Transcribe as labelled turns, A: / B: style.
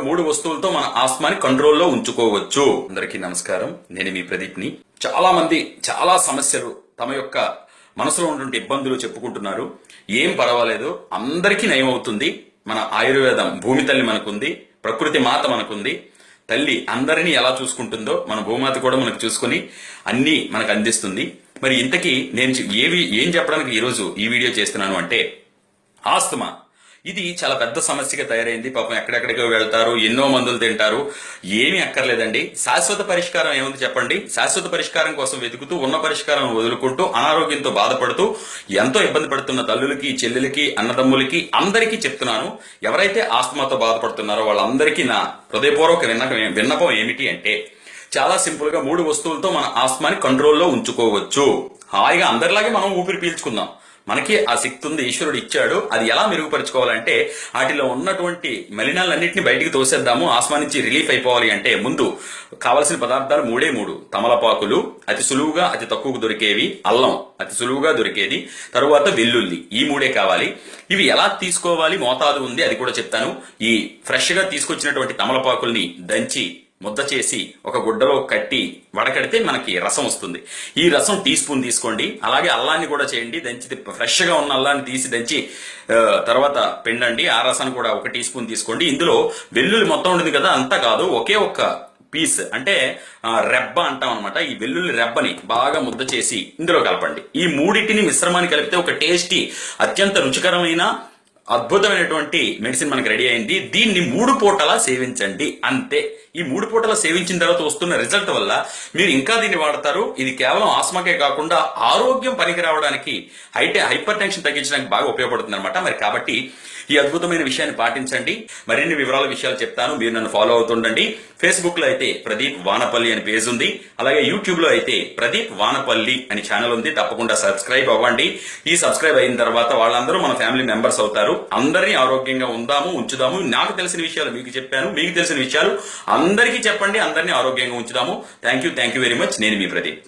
A: మూడు వస్తువులతో మన ఆస్మాని కంట్రోల్లో ఉంచుకోవచ్చు. అందరికీ నమస్కారం. నేను మీ ప్రదీప్ని. చాలా మంది చాలా సమస్యలు తమ యొక్క మనసులో ఉన్నటువంటి ఇబ్బందులు చెప్పుకుంటున్నారు. ఏం పర్వాలేదు. అందరికీ నయం అవుతుంది మన ఆయుర్వేదం భూమి తల్లి మనకుంది. ప్రకృతి మాత మనకుంది. తల్లి అందరినీ ఎలా చూసుకుంటుందో మన భూమాత కూడా మనకు చూసుకొని అన్ని మనకు అందిస్తుంది. మరి ఇంతకీ నేను ఏవి ఏం చెప్పడానికి ఈరోజు ఈ వీడియో చేస్తున్నాను అంటే ఆస్తమా. ఇది చాలా పెద్ద సమస్యగా తయారైంది. పాపం ఎక్కడెక్కడికో వెళ్తారు ఎన్నో మందులు తింటారు. ఏమీ అక్కర్లేదండి. శాశ్వత పరిష్కారం ఏముంది చెప్పండి? శాశ్వత పరిష్కారం కోసం వెతుకుతూ ఉన్న పరిష్కారం వదులుకుంటూ అనారోగ్యంతో బాధపడుతూ ఎంతో ఇబ్బంది పడుతున్న తల్లులకి చెల్లెలకి అన్నదమ్ములకి అందరికీ చెప్తున్నాను. ఎవరైతే ఆస్తమాతో బాధపడుతున్నారో వాళ్ళందరికీ నా హృదయపూర్వక విన్నకం విన్నపం ఏమిటి అంటే చాలా సింపుల్గా మూడు వస్తువులతో మన ఆస్మాని కంట్రోల్లో ఉంచుకోవచ్చు. హాయిగా అందరిలాగే మనం ఊపిరి పీల్చుకుందాం. మనకి ఆ శక్తి ఉంది ఈశ్వరుడు ఇచ్చాడు. అది ఎలా మెరుగుపరుచుకోవాలంటే వాటిలో ఉన్నటువంటి మలినాలన్నింటినీ బయటికి తోసేద్దాము. ఆస్మా నుంచి రిలీఫ్ అయిపోవాలి అంటే ముందు కావలసిన పదార్థాలు మూడే మూడు. తమలపాకులు అతి సులువుగా అతి తక్కువకు దొరికేవి. అల్లం అతి సులువుగా దొరికేది. తరువాత వెల్లుల్లి. ఈ మూడే కావాలి. ఇవి ఎలా తీసుకోవాలి? మోతాదు ఉంది అది కూడా చెప్తాను. ఈ ఫ్రెష్గా తీసుకొచ్చినటువంటి తమలపాకుల్ని దంచి ముద్ద చేసి ఒక గుడ్డలో కట్టి వడకడితే మనకి రసం వస్తుంది. ఈ రసం టీ స్పూన్ తీసుకోండి. అలాగే అల్లాన్ని కూడా చేయండి. దంచి ఫ్రెష్గా ఉన్న అల్లాన్ని తీసి దంచి తర్వాత పిండండి. ఆ రసాన్ని కూడా ఒక టీ స్పూన్ తీసుకోండి. ఇందులో వెల్లుల్లి మొత్తం ఉంటుంది కదా అంతా కాదు. ఒకే ఒక్క పీస్ అంటే రెబ్బ అంటాం అనమాట ఈ వెల్లుల్లి రెబ్బని బాగా ముద్ద చేసి ఇందులో కలపండి. ఈ మూడింటిని మిశ్రమాన్ని కలిపితే ఒక టేస్టీ అత్యంత రుచికరమైన అద్భుతమైనటువంటి మెడిసిన్ మనకి రెడీ అయింది. దీన్ని మూడు పూటలా సేవించండి. అంతే. ఈ మూడు పూటలా సేవించిన తర్వాత వస్తున్న రిజల్ట్ వల్ల మీరు ఇంకా దీన్ని వాడతారు. ఇది కేవలం ఆస్మాకే కాకుండా ఆరోగ్యం పనికి రావడానికి అయితే హైపర్ టెన్షన్ తగ్గించడానికి బాగా ఉపయోగపడుతుంది అనమాట మరి కాబట్టి ఈ అద్భుతమైన విషయాన్ని పాటించండి. మరిన్ని వివరాల విషయాలు చెప్తాను. మీరు నన్ను ఫాలో అవుతుండండి. ఫేస్బుక్లో అయితే ప్రదీప్ వానపల్లి అని పేజ్ ఉంది. అలాగే యూట్యూబ్లో అయితే ప్రదీప్ వానపల్లి అని ఛానల్ ఉంది. తప్పకుండా సబ్స్క్రైబ్ అవ్వండి. ఈ సబ్స్క్రైబ్ అయిన తర్వాత వాళ్ళందరూ మన ఫ్యామిలీ మెంబర్స్ అవుతారు. అందరినీ ఆరోగ్యంగా ఉందాము ఉంచుదాము. నాకు తెలిసిన విషయాలు మీకు చెప్పాను మీకు తెలిసిన విషయాలు అందరికీ చెప్పండి అందరినీ ఆరోగ్యంగా ఉంచుదాము. Thank you thank you very much నేను మీ ప్రదీప్.